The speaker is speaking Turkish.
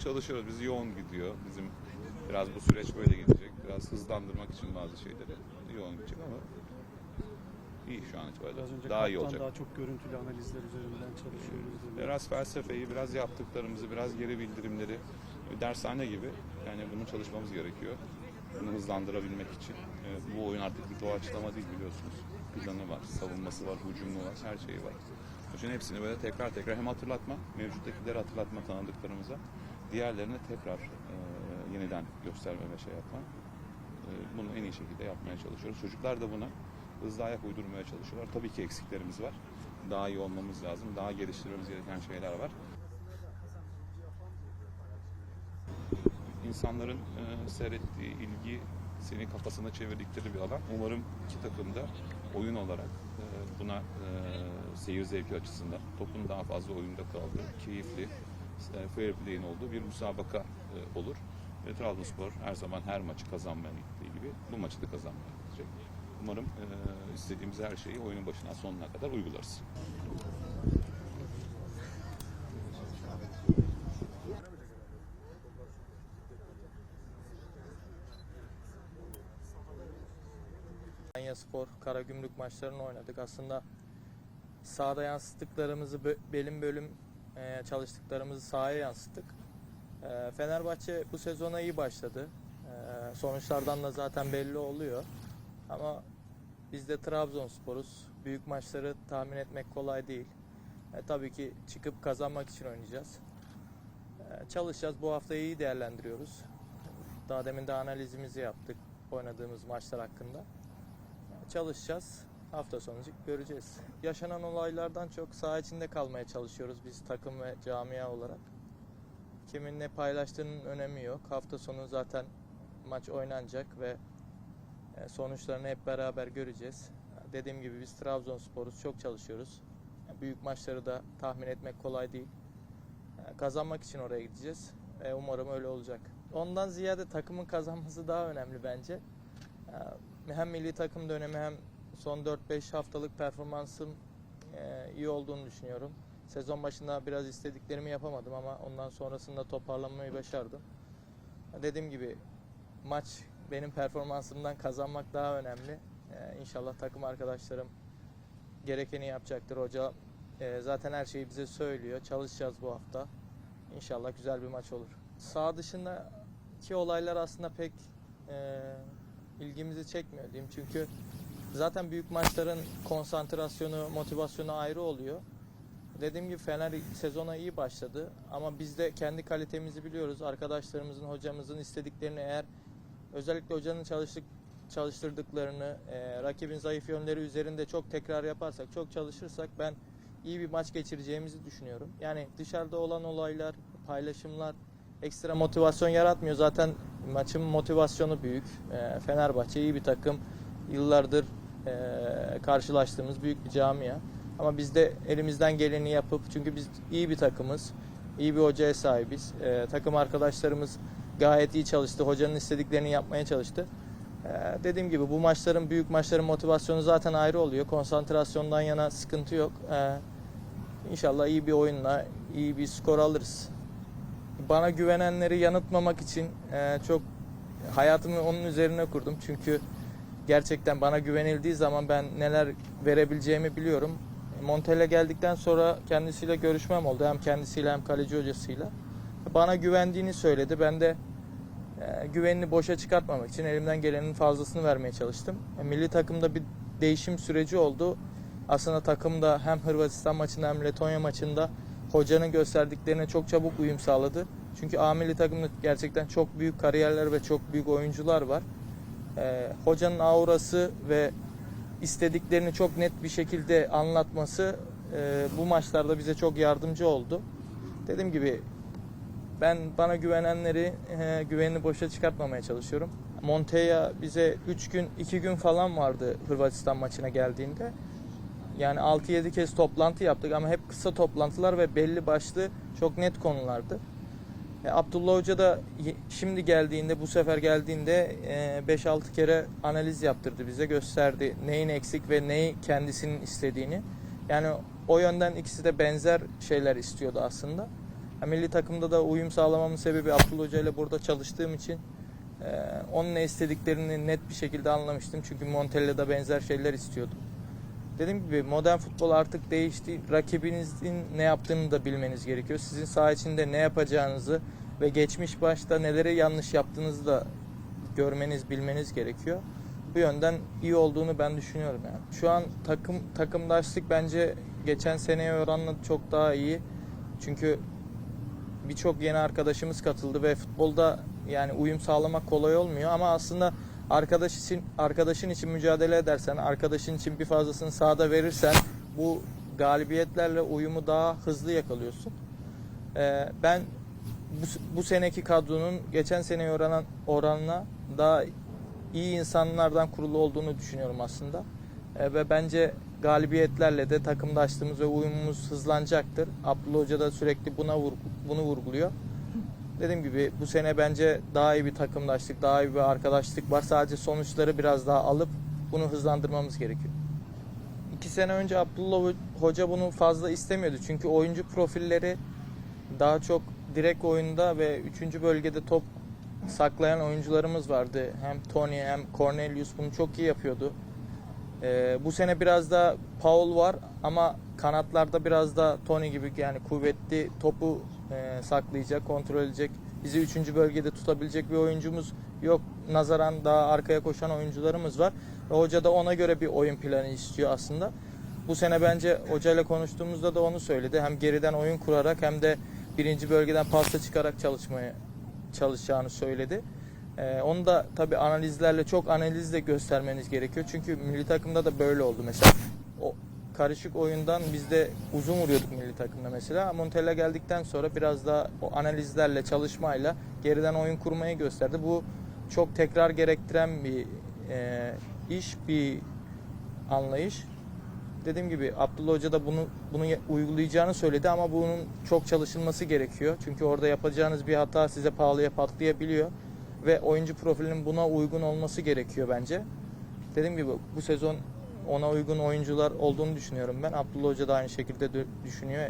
çalışıyoruz. Biz yoğun gidiyor. Bizim biraz bu süreç böyle gidecek. Biraz hızlandırmak için bazı şeyleri yoğun gidecek ama iyi şu an itibariyle. Daha iyi olacak. daha çok görüntülü analizler üzerinden çalışıyoruz. Biraz felsefeyi, biraz yaptıklarımızı, biraz geri bildirimleri bir dershane gibi yani bunu çalışmamız gerekiyor. Bunu hızlandırabilmek için. Evet, bu oyun artık bir doğaçlama değil biliyorsunuz. Planı var, savunması var, hücumu var, her şeyi var. Onun hepsini böyle tekrar tekrar hem hatırlatma, mevcuttakileri hatırlatma tanıdıklarımıza, diğerlerine tekrar e, yeniden gösterme ve şey yapma. E, bunu en iyi şekilde yapmaya çalışıyoruz. Çocuklar da buna hızlı ayak uydurmaya çalışıyorlar. Tabii ki eksiklerimiz var. Daha iyi olmamız lazım. Daha geliştirmemiz gereken şeyler var. İnsanların e, seyrettiği ilgi seni kafasına çevirdikleri bir alan. Umarım iki takım da oyun olarak e, buna e, seyir zevki açısından topun daha fazla oyunda kaldığı, keyifli, fair play'in olduğu bir müsabaka e, olur. Ve Trabzonspor her zaman her maçı kazanmaya gittiği gibi bu maçı da kazanmaya gidecek. Umarım e, istediğimiz her şeyi oyunun başından sonuna kadar uygularız. Alanya Spor, Karagümrük maçlarını oynadık. Aslında sahada yansıttıklarımızı bö- bölüm bölüm e, çalıştıklarımızı sahaya yansıttık. E, Fenerbahçe bu sezona iyi başladı. E, sonuçlardan da zaten belli oluyor. Ama biz de Trabzonspor'uz. Büyük maçları tahmin etmek kolay değil. E, tabii ki çıkıp kazanmak için oynayacağız. E, çalışacağız. Bu haftayı iyi değerlendiriyoruz. Daha demin de analizimizi yaptık oynadığımız maçlar hakkında çalışacağız. Hafta sonu göreceğiz. Yaşanan olaylardan çok saha içinde kalmaya çalışıyoruz biz takım ve camia olarak. Kimin ne paylaştığının önemi yok. Hafta sonu zaten maç oynanacak ve e, sonuçlarını hep beraber göreceğiz. Dediğim gibi biz Trabzonspor'uz. Çok çalışıyoruz. Büyük maçları da tahmin etmek kolay değil. E, Kazanmak için oraya gideceğiz. Umarım öyle olacak. Ondan ziyade takımın kazanması daha önemli bence. E, hem milli takım dönemi hem son 4-5 haftalık performansım e, iyi olduğunu düşünüyorum. Sezon başında biraz istediklerimi yapamadım ama ondan sonrasında toparlanmayı başardım. Dediğim gibi maç benim performansımdan kazanmak daha önemli. E, inşallah takım arkadaşlarım gerekeni yapacaktır. Hoca e, zaten her şeyi bize söylüyor. Çalışacağız bu hafta. İnşallah güzel bir maç olur. Sağ dışındaki olaylar aslında pek e, ilgimizi çekmiyor diyeyim. Çünkü zaten büyük maçların konsantrasyonu, motivasyonu ayrı oluyor. Dediğim gibi Fener sezona iyi başladı ama biz de kendi kalitemizi biliyoruz. Arkadaşlarımızın, hocamızın istediklerini eğer özellikle hocanın çalıştık çalıştırdıklarını, e, rakibin zayıf yönleri üzerinde çok tekrar yaparsak, çok çalışırsak ben iyi bir maç geçireceğimizi düşünüyorum. Yani dışarıda olan olaylar, paylaşımlar ekstra motivasyon yaratmıyor. Zaten maçın motivasyonu büyük. E, Fenerbahçe iyi bir takım. Yıllardır e, karşılaştığımız büyük bir camia. Ama biz de elimizden geleni yapıp çünkü biz iyi bir takımız. iyi bir hocaya sahibiz. E, takım arkadaşlarımız gayet iyi çalıştı. Hocanın istediklerini yapmaya çalıştı. E, dediğim gibi bu maçların büyük maçların motivasyonu zaten ayrı oluyor. Konsantrasyondan yana sıkıntı yok. E, İnşallah iyi bir oyunla iyi bir skor alırız. Bana güvenenleri yanıltmamak için e, çok hayatımı onun üzerine kurdum. Çünkü gerçekten bana güvenildiği zaman ben neler verebileceğimi biliyorum. Montella geldikten sonra kendisiyle görüşmem oldu. Hem kendisiyle hem kaleci hocasıyla. Bana güvendiğini söyledi. Ben de e, güvenini boşa çıkartmamak için elimden gelenin fazlasını vermeye çalıştım. E, milli takımda bir değişim süreci oldu. Aslında takımda hem Hırvatistan maçında hem Letonya maçında hocanın gösterdiklerine çok çabuk uyum sağladı. Çünkü A milli takımda gerçekten çok büyük kariyerler ve çok büyük oyuncular var. Ee, hocanın aurası ve istediklerini çok net bir şekilde anlatması e, bu maçlarda bize çok yardımcı oldu. Dediğim gibi ben bana güvenenleri e, güvenini boşa çıkartmamaya çalışıyorum. Monteya bize 3 gün 2 gün falan vardı Hırvatistan maçına geldiğinde. Yani 6-7 kez toplantı yaptık ama hep kısa toplantılar ve belli başlı çok net konulardı. E, Abdullah Hoca da şimdi geldiğinde, bu sefer geldiğinde e, 5-6 kere analiz yaptırdı bize, gösterdi neyin eksik ve neyi kendisinin istediğini. Yani o yönden ikisi de benzer şeyler istiyordu aslında. Milli takımda da uyum sağlamamın sebebi Abdullah Hoca ile burada çalıştığım için e, onun ne istediklerini net bir şekilde anlamıştım. Çünkü Montella'da benzer şeyler istiyordum. Dediğim gibi modern futbol artık değişti. Rakibinizin ne yaptığını da bilmeniz gerekiyor. Sizin saha içinde ne yapacağınızı ve geçmiş başta neleri yanlış yaptığınızı da görmeniz, bilmeniz gerekiyor. Bu yönden iyi olduğunu ben düşünüyorum yani. Şu an takım takımdaşlık bence geçen seneye oranla çok daha iyi. Çünkü birçok yeni arkadaşımız katıldı ve futbolda yani uyum sağlamak kolay olmuyor ama aslında arkadaş için arkadaşın için mücadele edersen, arkadaşın için bir fazlasını sahada verirsen bu galibiyetlerle uyumu daha hızlı yakalıyorsun. Ee, ben bu, bu seneki kadronun geçen seneye oranla, oranla daha iyi insanlardan kurulu olduğunu düşünüyorum aslında. Ee, ve bence galibiyetlerle de takımdaşlığımız ve uyumumuz hızlanacaktır. Abdullah Hoca da sürekli buna vur, bunu vurguluyor. Dediğim gibi bu sene bence daha iyi bir takımdaşlık, daha iyi bir arkadaşlık var. Sadece sonuçları biraz daha alıp bunu hızlandırmamız gerekiyor. İki sene önce Abdullah Hoca bunu fazla istemiyordu. Çünkü oyuncu profilleri daha çok direkt oyunda ve 3. bölgede top saklayan oyuncularımız vardı. Hem Tony hem Cornelius bunu çok iyi yapıyordu. Ee, bu sene biraz da Paul var ama kanatlarda biraz da Tony gibi yani kuvvetli topu e, saklayacak, kontrol edecek, bizi 3. bölgede tutabilecek bir oyuncumuz yok. Nazaran daha arkaya koşan oyuncularımız var. Ve hoca da ona göre bir oyun planı istiyor aslında. Bu sene bence hocayla konuştuğumuzda da onu söyledi. Hem geriden oyun kurarak hem de birinci bölgeden pasta çıkarak çalışmaya çalışacağını söyledi. Ee, onu da tabi analizlerle çok analizle göstermeniz gerekiyor. Çünkü milli takımda da böyle oldu mesela. O karışık oyundan biz de uzun vuruyorduk milli takımda mesela. Montella geldikten sonra biraz daha o analizlerle, çalışmayla geriden oyun kurmayı gösterdi. Bu çok tekrar gerektiren bir e, iş, bir anlayış. Dediğim gibi Abdullah Hoca da bunu bunu uygulayacağını söyledi ama bunun çok çalışılması gerekiyor. Çünkü orada yapacağınız bir hata size pahalıya patlayabiliyor ve oyuncu profilinin buna uygun olması gerekiyor bence. Dediğim gibi bu sezon ona uygun oyuncular olduğunu düşünüyorum ben. Abdullah Hoca da aynı şekilde dü- düşünüyor.